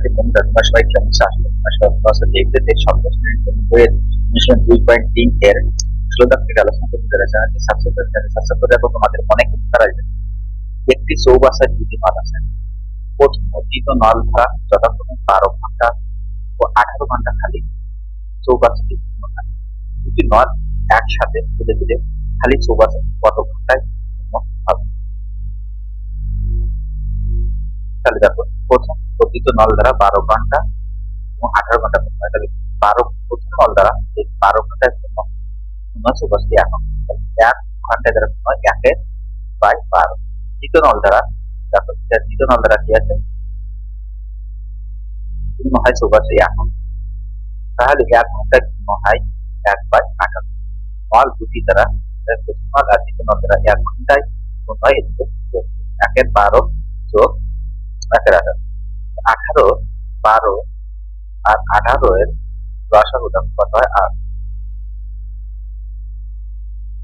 শিক্ষার্থী বন্ধুরা তোমরা সবাই কেমন আছো আসলে। তোমরা সবাই ভালো আছো দেখতে সপ্তম শ্রেণির জন্য বইয়ের অনুশীলন দুই পয়েন্ট তিন এর শ্লোকার থেকে আলোচনা করতে যারা চ্যানেলটি সাবস্ক্রাইব করে চ্যানেল সাবস্ক্রাইব করে রাখো তোমাদের অনেক আসবে একটি চৌবাসায় দুটি নল আছে। প্রথম ও দ্বিতীয় নল ধারা, যথাক্রমে বারো ঘণ্টা ও আঠারো ঘণ্টা খালি। চৌবাসাটি দুটি নল একসাথে তুলে দিলে খালি চৌবাসা কত ঘন্টায় তাহলে দেখো প্রথম নল দ্বারা বারো ঘণ্টা এবং আঠারো ঘণ্টা বারো প্রথম নল দ্বারা এই বারো ঘন্টায় পূর্ণ পূর্ণ চৌবাসটি এক ঘণ্টা। দ্বারা পূর্ণ একের বাই বারো। দ্বিতীয় নল দ্বারা এটা দ্বিতীয় নল দ্বারা কি আছে? পূর্ণ হয় চৌবাসটি এক তাহলে এক ঘন্টায় পূর্ণ হয় এক বাই আঠারো। নল দুটি দ্বারা প্রথম নল আর দ্বিতীয় নল দ্বারা এক ঘন্টায় এদিকে একের বারো যোগ একের আঠারো। আঠারো, বারো আর আঠারো এর দশার উদাহরণ কত হয়? আট।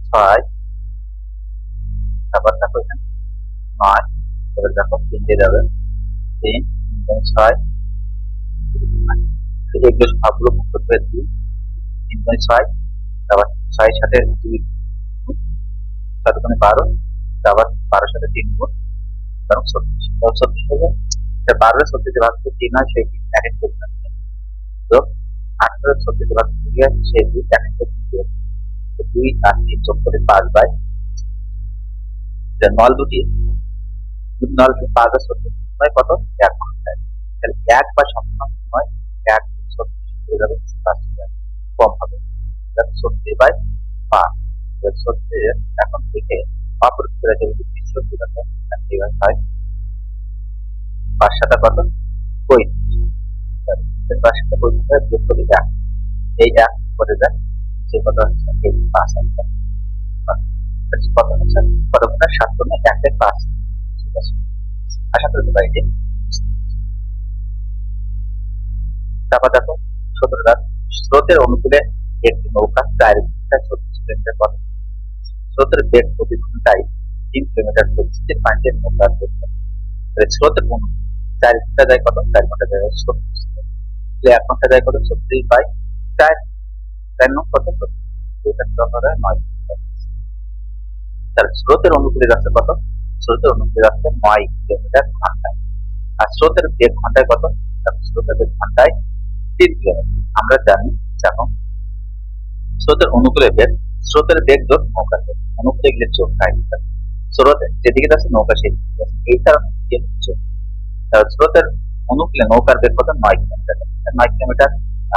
ছয়। তারপর দেখো এখানে নয়। এবার দেখো তিনটে যাবে। তিন এবং ছয়। এগুলো সবগুলো করতে হবে দুই। তিন দুই ছয়, তারপর ছয় সাথে দুই সাত বারো, তারপর বারো সাথে তিন গুণ। কারণ ছত্রিশ তাহলে ছত্রিশ হবে তা বারো ছত্রিশে ভাগ তিন হয়, সেই তিন এক এক করে তো আঠারো ছত্রিশে ভাগ দুই হয় সেই দুই এক এক করে তিন। দিয়ে। তো দুই আর তিন যোগ করে পাঁচ বাই নল দুটি। নল পাঁচ আর ছত্রিশ সময় কত? এক ঘন্টায়। তাহলে এক বা সমান সময় এক ছত্রিশ হয়ে যাবে পাঁচ কম হবে। ছত্রিশ বাই পাঁচ। ছত্রিশ এখন থেকে অপরিত করে যাবে যদি ছত্রিশ আছে পাঁচ সাথে কত পঁয়ত্রিশ পাঁচ সাথে পঁয়ত্রিশ হয় যোগ করে এক এই এক করে যায় যে কত হচ্ছে, এই পাঁচ আছে কত হচ্ছে। কত ঘণ্টা সাত ঘণ্টা একের পাঁচ। ঠিক আছে। আশা করতে পারি যে তারপর দেখো, সতেরো রাত। স্রোতের অনুকূলে একটি নৌকা চার ঘন্টায় ছত্রিশ কিলোমিটার পথ। স্রোতের বেগ প্রতি ঘন্টায় তিন কিলোমিটার প্রতিটি পানিতে নৌকার স্রোতের অনুকূলে চার ঘণ্টা যায় কত চার ঘণ্টা যায় এক ঘণ্টা যায় কত ছত্রিশ বাই চার চার নং কত নয়। তাহলে স্রোতের অনুকূলে যাচ্ছে কত? স্রোতের অনুকূলে যাচ্ছে নয় কিলোমিটার ঘন্টায়। আর স্রোতের বেগ ঘন্টায় কত? স্রোতের বেগ ঘন্টায় তিন কিলোমিটার। আমরা জানি যখন স্রোতের অনুকূলে বেগ, স্রোতের বেগ যোগ বেগ অনুকূলে গেলে চোখ খায় স্রোতের যেদিকে যাচ্ছে নৌকা, সেদিকে এই কারণে তাহলে স্রোতের অনুকূলে নৌকার বেগ কত নয় কিলোমিটার নয় কিলোমিটার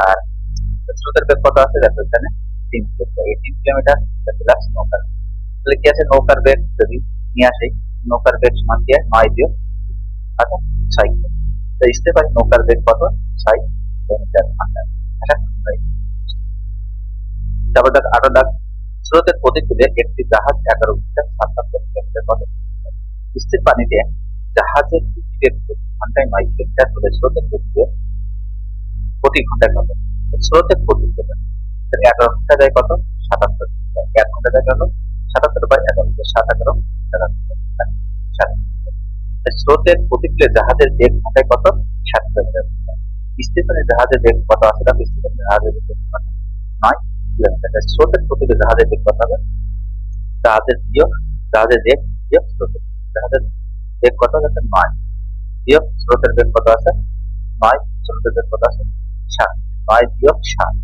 আর স্রোতের বেগ কত আছে দেখো এখানে তিন কিলোমিটার, এই তিন কিলোমিটার প্লাস নৌকার। তাহলে কি আছে? নৌকার বেগ যদি নিয়ে আসি, নৌকার বেগ সমান হয়? নয় দিয়ে আচ্ছা ছয় কিলোমিটার। তো বুঝতে পারি নৌকার বেগ কত ছয় কিলোমিটার। তারপর দেখ, আরও দেখ, স্রোতের প্রতিকূলে একটি জাহাজ এগারো মিটার সাতাত্তর কিলোমিটার কত স্থির পানিতে জাহাজের গতিবেগ ঘন্টায় নয় কিলোমিটার হলে স্রোতের গতিবেগ প্রতি ঘন্টায় কত স্রোতের প্রতিকূলে তাহলে এগারো ঘণ্টা যায় কত? সাতাত্তর এক ঘণ্টা যায় কত? সাতাত্তর বাই এগারো সাত এগারো স্রোতের প্রতিকূলে জাহাজের বেগ ঘন্টায় কত? ষাট কিলোমিটার। স্থির পানি জাহাজের বেগ কত আছে দেখো স্থির জাহাজের বেগ? নয় কিলোমিটার। স্রোতের প্রতিকূলে জাহাজের বেগ কত হবে? জাহাজের বিয়োগ, জাহাজের বেগ বিয়োগ স্রোতের। জাহাজের বেগ কত আছে নয়। বিয়োগ স্রোতের কত আছে, নয় স্রোতের কত আছে, সাত। নয় বিয়োগ সাত।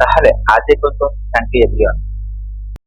তাহলে আজ এ পর্যন্ত থ্যাংক ইউ এভরিওয়ান